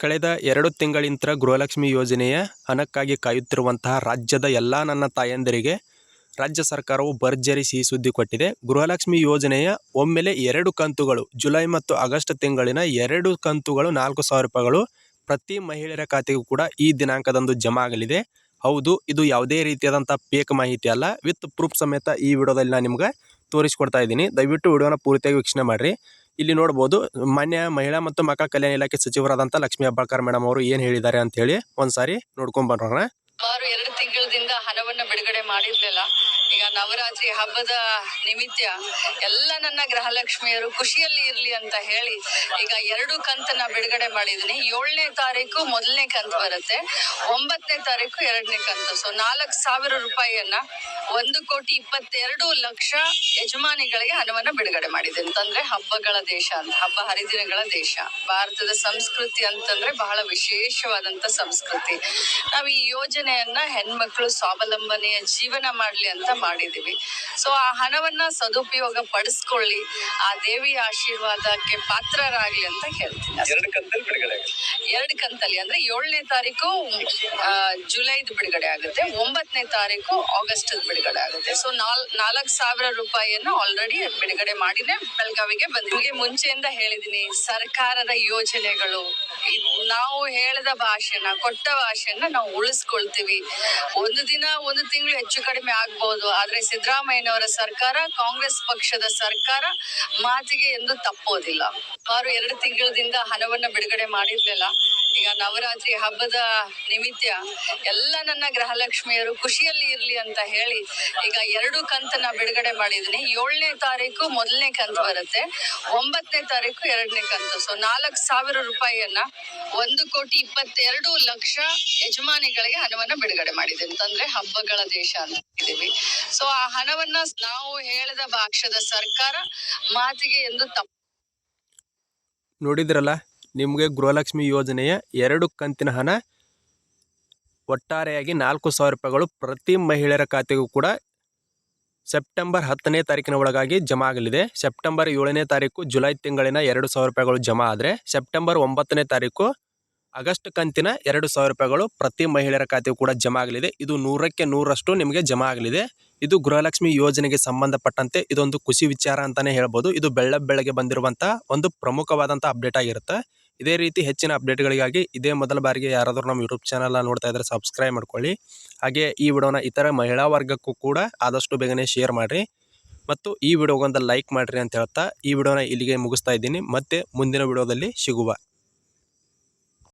ಕಳೆದ ಎರಡು ತಿಂಗಳಿಂದ ಗೃಹಲಕ್ಷ್ಮಿ ಯೋಜನೆಯ ಹಣಕ್ಕಾಗಿ ಕಾಯುತ್ತಿರುವಂತಹ ರಾಜ್ಯದ ಎಲ್ಲ ನನ್ನ ತಾಯಂದಿರಿಗೆ ರಾಜ್ಯ ಸರ್ಕಾರವು ಭರ್ಜರಿ ಸಿಹಿ ಸುದ್ದಿ ಕೊಟ್ಟಿದೆ. ಗೃಹಲಕ್ಷ್ಮಿ ಯೋಜನೆಯ ಒಮ್ಮೆಲೆ ಎರಡು ಕಂತುಗಳು, ಜುಲೈ ಮತ್ತು ಆಗಸ್ಟ್ ತಿಂಗಳಿನ ಎರಡು ಕಂತುಗಳು ನಾಲ್ಕು ಸಾವಿರ ರೂಪಾಯಿಗಳು ಪ್ರತಿ ಮಹಿಳೆಯರ ಖಾತೆಗೂ ಕೂಡ ಈ ದಿನಾಂಕದಂದು ಜಮಾ ಆಗಲಿದೆ. ಹೌದು, ಇದು ಯಾವುದೇ ರೀತಿಯಾದಂಥ ಪೇಕ್ ಮಾಹಿತಿ ಅಲ್ಲ. ವಿತ್ ಪ್ರೂಫ್ ಸಮೇತ ಈ ವಿಡಿಯೋದಲ್ಲಿ ನಾನು ನಿಮ್ಗೆ ತೋರಿಸ್ಕೊಡ್ತಾ ಇದ್ದೀನಿ. ದಯವಿಟ್ಟು ವಿಡಿಯೋನ ಪೂರ್ತಿಯಾಗಿ ವೀಕ್ಷಣೆ ಮಾಡಿರಿ. ಇಲ್ಲಿ ನೋಡಬಹುದು ಮಾನ್ಯ ಮಹಿಳಾ ಮತ್ತು ಮಕ್ಕಳ ಕಲ್ಯಾಣ ಇಲಾಖೆ ಸಚಿವರಾದಂತ ಲಕ್ಷ್ಮಿ ಹೆಬ್ಬಾಳ್ಕರ್ ಮೇಡಮ್ ಅವರು ಏನ್ ಹೇಳಿದ್ದಾರೆ ಅಂತ ಹೇಳಿ ಒಂದ್ಸಾರಿ ನೋಡ್ಕೊಂಡ್ ಬರೋಣ. ಸುಮಾರು ಎರಡು ತಿಂಗಳಿಂದ ಹಣವನ್ನ ಬಿಡುಗಡೆ ಮಾಡಿರ್ಲಿಲ್ಲ. ಈಗ ನವರಾತ್ರಿ ಹಬ್ಬದ ನಿಮಿತ್ತ ಎಲ್ಲ ನನ್ನ ಗೃಹಲಕ್ಷ್ಮಿಯರು ಖುಷಿಯಲ್ಲಿ ಇರ್ಲಿ ಅಂತ ಹೇಳಿ ಈಗ ಎರಡು ಕಂತನ್ನ ಬಿಡುಗಡೆ ಮಾಡಿದೀನಿ ಏಳನೇ ತಾರೀಕು ಮೊದಲನೇ ಕಂತು ಬರುತ್ತೆ. ಒಂಬತ್ತನೇ ತಾರೀಕು ಎರಡನೇ ಕಂತು. ಸೊ ನಾಲ್ಕು ಸಾವಿರ ರೂಪಾಯಿಯನ್ನ ಒಂದು ಕೋಟಿ ಇಪ್ಪತ್ತೆರಡು ಲಕ್ಷ ಯಜಮಾನಿಗಳಿಗೆ ಹಣವನ್ನು ಬಿಡುಗಡೆ ಮಾಡಿದೆ. ಅಂತಂದ್ರೆ ಹಬ್ಬಗಳ ದೇಶ ಅಂತ, ಹಬ್ಬ ಹರಿದಿನಗಳ ದೇಶ. ಭಾರತದ ಸಂಸ್ಕೃತಿ ಅಂತಂದ್ರೆ ಬಹಳ ವಿಶೇಷವಾದಂತ ಸಂಸ್ಕೃತಿ. ನಾವು ಈ ಯೋಜನೆಯನ್ನ ಹೆಣ್ಮಕ್ಳು ಸ್ವಾವಲಂಬನೆಯ ಜೀವನ ಮಾಡ್ಲಿ ಅಂತ ಮಾಡಿದೀವಿ ಸೊ ಆ ಹಣವನ್ನ ಸದುಪಯೋಗ ಪಡಿಸ್ಕೊಳ್ಳಿ ಆ ದೇವಿ ಆಶೀರ್ವಾದಕ್ಕೆ ಪಾತ್ರರಾಗ್ಲಿ ಅಂತ ಹೇಳ್ತೀನಿ. ಎರಡು ಕಂತಲ್ಲಿ ಅಂದ್ರೆ ಏಳನೇ ತಾರೀಕು ಜುಲೈದು ಬಿಡುಗಡೆ ಆಗುತ್ತೆ. ಒಂಬತ್ತನೇ ತಾರೀಕು ಆಗಸ್ಟ್ ಬಿಡುಗಡೆ ಆಗುತ್ತೆ. ಸೊ ನಾಲ್ ನಾಲ್ಕು ಸಾವಿರ ರೂಪಾಯಿಯನ್ನು ಆಲ್ರೆಡಿ ಬಿಡುಗಡೆ ಮಾಡಿನೇ ಬೆಳಗಾವಿಗೆ ಬಂದಿದೆ. ಮುಂಚೆಯಿಂದ ಹೇಳಿದೀನಿ ಸರ್ಕಾರದ ಯೋಜನೆಗಳು ನಾವು ಹೇಳಿದ ಭಾಷೆನ, ಕೊಟ್ಟ ಭಾಷೆನ ನಾವು ಉಳಿಸ್ಕೊಳ್ತೀವಿ. ಒಂದು ದಿನ ಒಂದು ತಿಂಗಳು ಹೆಚ್ಚು ಕಡಿಮೆ ಆಗ್ಬಹುದು ಆದ್ರೆ ಸಿದ್ದರಾಮಯ್ಯನವರ ಸರ್ಕಾರ, ಕಾಂಗ್ರೆಸ್ ಪಕ್ಷದ ಸರ್ಕಾರ ಮಾತಿಗೆ ಎಂದು ತಪ್ಪೋದಿಲ್ಲ. ಸುಮಾರು ಎರಡು ತಿಂಗಳದಿಂದ ಹಣವನ್ನ ಬಿಡುಗಡೆ ಮಾಡಿರ್ಲಿಲ್ಲ. ಈಗ ನವರಾತ್ರಿ ಹಬ್ಬದ ನಿಮಿತ್ತ ಎಲ್ಲ ನನ್ನ ಗೃಹಲಕ್ಷ್ಮಿಯರು ಖುಷಿಯಲ್ಲಿ ಇರ್ಲಿ ಅಂತ ಹೇಳಿ ಈಗ ಎರಡು ಕಂತನ್ನ ಬಿಡುಗಡೆ ಮಾಡಿದೀನಿ ಏಳನೇ ತಾರೀಕು ಮೊದಲನೇ ಕಂತ್ ಬರುತ್ತೆ. ಒಂಬತ್ತನೇ ತಾರೀಕು ಎರಡನೇ ಕಂತು. ಸೊ ನಾಲ್ಕು ಸಾವಿರ ರೂಪಾಯಿಯನ್ನ ಒಂದು ಕೋಟಿ ಇಪ್ಪತ್ತೆರಡು ಲಕ್ಷ ಯಜಮಾನಿಗಳಿಗೆ ಹಣವನ್ನ ಬಿಡುಗಡೆ ಮಾಡಿದೆ ಅಂತಂದ್ರೆ ಹಬ್ಬಗಳ ದೇಶ ಅಂತ ಸೊ ಆ ಹಣವನ್ನ ನಾವು ಹೇಳಿದ ಭಾಷದ ಸರ್ಕಾರ ಮಾತಿಗೆ ಎಂದು ತಪ್ಪ ನೋಡಿದ್ರಲ್ಲ? ನಿಮಗೆ ಗೃಹಲಕ್ಷ್ಮಿ ಯೋಜನೆಯ ಎರಡು ಕಂತಿನ ಹಣ ಒಟ್ಟಾರೆಯಾಗಿ ನಾಲ್ಕು ಸಾವಿರ ರೂಪಾಯಿಗಳು ಪ್ರತಿ ಮಹಿಳೆಯರ ಖಾತೆಗೂ ಕೂಡ ಸೆಪ್ಟೆಂಬರ್ ಹತ್ತನೇ ತಾರೀಕಿನ ಒಳಗಾಗಿ ಜಮಾ ಆಗಲಿದೆ. ಸೆಪ್ಟೆಂಬರ್ ಏಳನೇ ತಾರೀಕು ಜುಲೈ ತಿಂಗಳಿನ ಎರಡು ಸಾವಿರ ರೂಪಾಯಿಗಳು ಜಮಾ ಆದರೆ ಸೆಪ್ಟೆಂಬರ್ ಒಂಬತ್ತನೇ ತಾರೀಕು ಆಗಸ್ಟ್ ಕಂತಿನ ಎರಡು ಸಾವಿರ ರೂಪಾಯಿಗಳು ಪ್ರತಿ ಮಹಿಳೆಯರ ಖಾತೆಗೂ ಕೂಡ ಜಮಾ ಆಗಲಿದೆ. ಇದು ನೂರಕ್ಕೆ ನೂರಷ್ಟು ನಿಮಗೆ ಜಮಾ ಆಗಲಿದೆ. ಇದು ಗೃಹಲಕ್ಷ್ಮಿ ಯೋಜನೆಗೆ ಸಂಬಂಧಪಟ್ಟಂತೆ ಇದೊಂದು ಖುಷಿ ವಿಚಾರ ಅಂತಲೇ ಹೇಳ್ಬೋದು. ಇದು ಬೆಳ್ಳ ಬೆಳಗ್ಗೆ ಬಂದಿರುವಂಥ ಒಂದು ಪ್ರಮುಖವಾದಂಥ ಅಪ್ಡೇಟ್ ಆಗಿರುತ್ತೆ. ಇದೇ ರೀತಿ ಹೆಚ್ಚಿನ ಅಪ್ಡೇಟ್ಗಳಿಗಾಗಿ ಇದೇ ಮೊದಲ ಬಾರಿಗೆ ಯಾರಾದರೂ ನಮ್ಮ ಯೂಟ್ಯೂಬ್ ಚಾನಲ್ ನೋಡ್ತಾ ಇದ್ದರೆ ಸಬ್ಸ್ಕ್ರೈಬ್ ಮಾಡ್ಕೊಳ್ಳಿ. ಹಾಗೆ ಈ ವಿಡಿಯೋನ ಇತರ ಮಹಿಳಾ ವರ್ಗಕ್ಕೂ ಕೂಡ ಆದಷ್ಟು ಬೇಗನೆ ಶೇರ್ ಮಾಡಿರಿ. ಮತ್ತು ಈ ವಿಡಿಯೋಗೊಂದು ಲೈಕ್ ಮಾಡಿರಿ ಅಂತ ಹೇಳ್ತಾ ಈ ವಿಡಿಯೋನ ಇಲ್ಲಿಗೆ ಮುಗಿಸ್ತಾ ಇದ್ದೀನಿ. ಮತ್ತೆ ಮುಂದಿನ ವಿಡಿಯೋದಲ್ಲಿ ಸಿಗುವ.